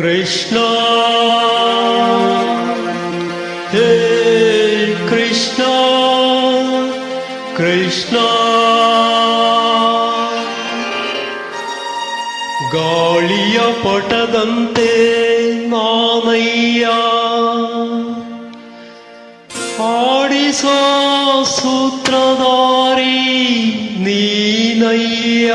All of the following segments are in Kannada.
ಕೃಷ್ಣ. ಹೇ ಕೃಷ್ಣ ಕೃಷ್ಣ. ಗಾಳಿಯ ಪಟದಂತೆ ನಾನಯ್ಯ ಆಡಿಸೋ ಸೂತ್ರಧಾರಿ ನೀನಯ್ಯ.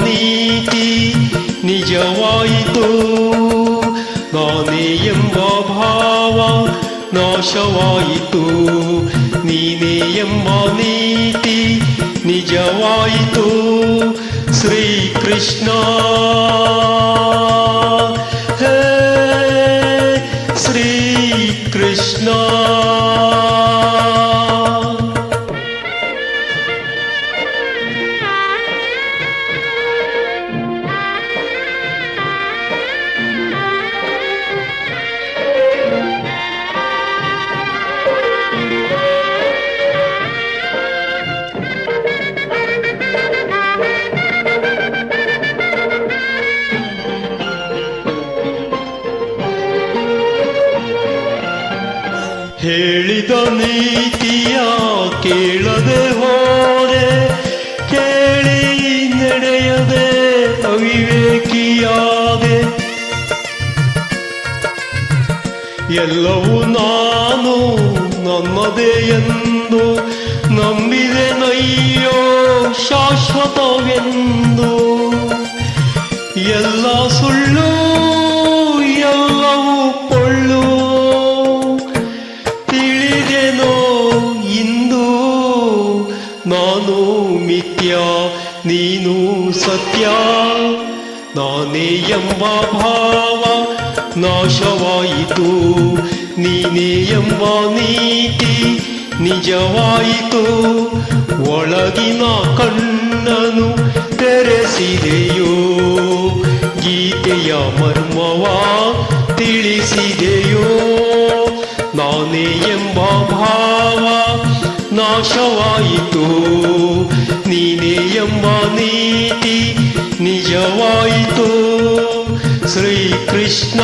ನಿಜವಾಯಿತು. ನಾನೇ ಎಂಬ ಭಾವ ನಾಶವಾಯಿತು. ನೀನೇ ಎಂಬ ನೀತಿ ನಿಜವಾಯಿತು. ಶ್ರೀಕೃಷ್ಣ. ನೀತಿಯ ಕೇಳದೆ ಹೋದೆ, ಕೇಳಿ ನಡೆಯದೆ, ಅವಿವೇಕಿಯಾದೆ. ಎಲ್ಲವೂ ನಾನು ನನ್ನದೇ ಎಂದು ನಂಬಿದೆ ನಯ್ಯೋ ಶಾಶ್ವತವೆಂದು. ಎಲ್ಲ ಸುಳ್ಳು ನಾನು ಮಿಥ್ಯ, ನೀನು ಸತ್ಯ. ನಾನೇ ಎಂಬ ಭಾವ, ನಾಶವಾಯಿತು. ನೀನೇ ಎಂಬ ನೀತಿ, ನಿಜವಾಯಿತು. ಒಳಗಿನ ಕಣ್ಣನು ತೆರೆಸಿದೆಯೋ, ಗೀತೆಯ ಮರ್ಮವ ತಿಳಿಸಿದೆಯೋ. ನಾನೇ ಎಂಬ ಭಾವ ನಾಶವಾಯಿತು. ನೀನೇ ಎಂಬ ನೀತಿ ನಿಜವಾಯಿತು. ಶ್ರೀಕೃಷ್ಣ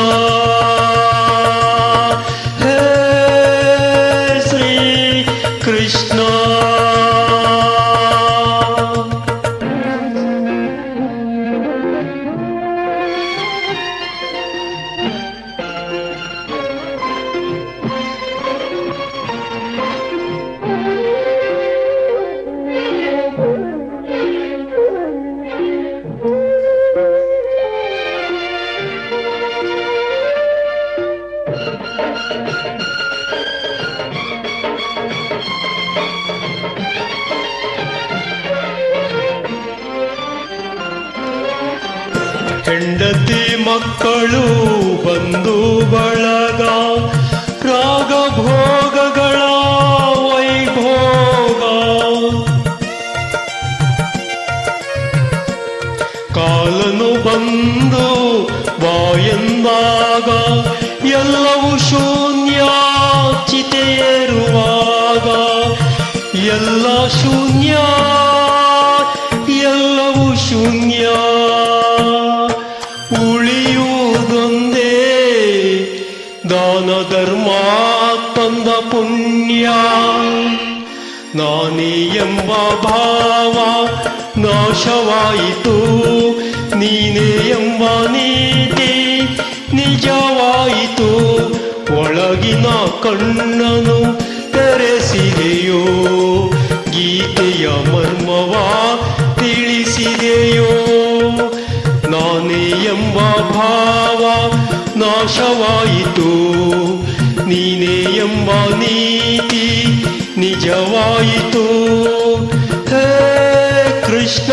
ಹೆಂಡತಿ ಮಕ್ಕಳು ಬಂಧು ಬಳಗ ರಾಗ ಭೋಗಗಳ ವೈಭೋಗ ಕಾಲನು ಬಂದು ಬಾಯಂದಾಗ ಎಲ್ಲವೂ ಶೂನ್ಯ ಚಿತೆಯೇರುವಾಗ ಎಲ್ಲ ಶೂನ್ಯ ಧರ್ಮ ತಂದ ಪುಣ್ಯ. ನಾನೇ ಎಂಬ ಭಾವ ನಾಶವಾಯಿತು. ನೀನೇ ಎಂಬ ನೀತಿ ನಿಜವಾಯಿತು. ಒಳಗಿನ ಕಣ್ಣನು ತೆರೆಸಿದೆಯೋ, ಗೀತೆಯ ಮರ್ಮವ ತಿಳಿಸಿದೆಯೋ. ನಾನೇ ಎಂಬ ಭಾವ ನಾಶವಾಯಿತು ನೀನೇ ಎಂಬ ನೀತಿ ನಿಜವಾಯಿತು. ಹೇ ಕೃಷ್ಣ!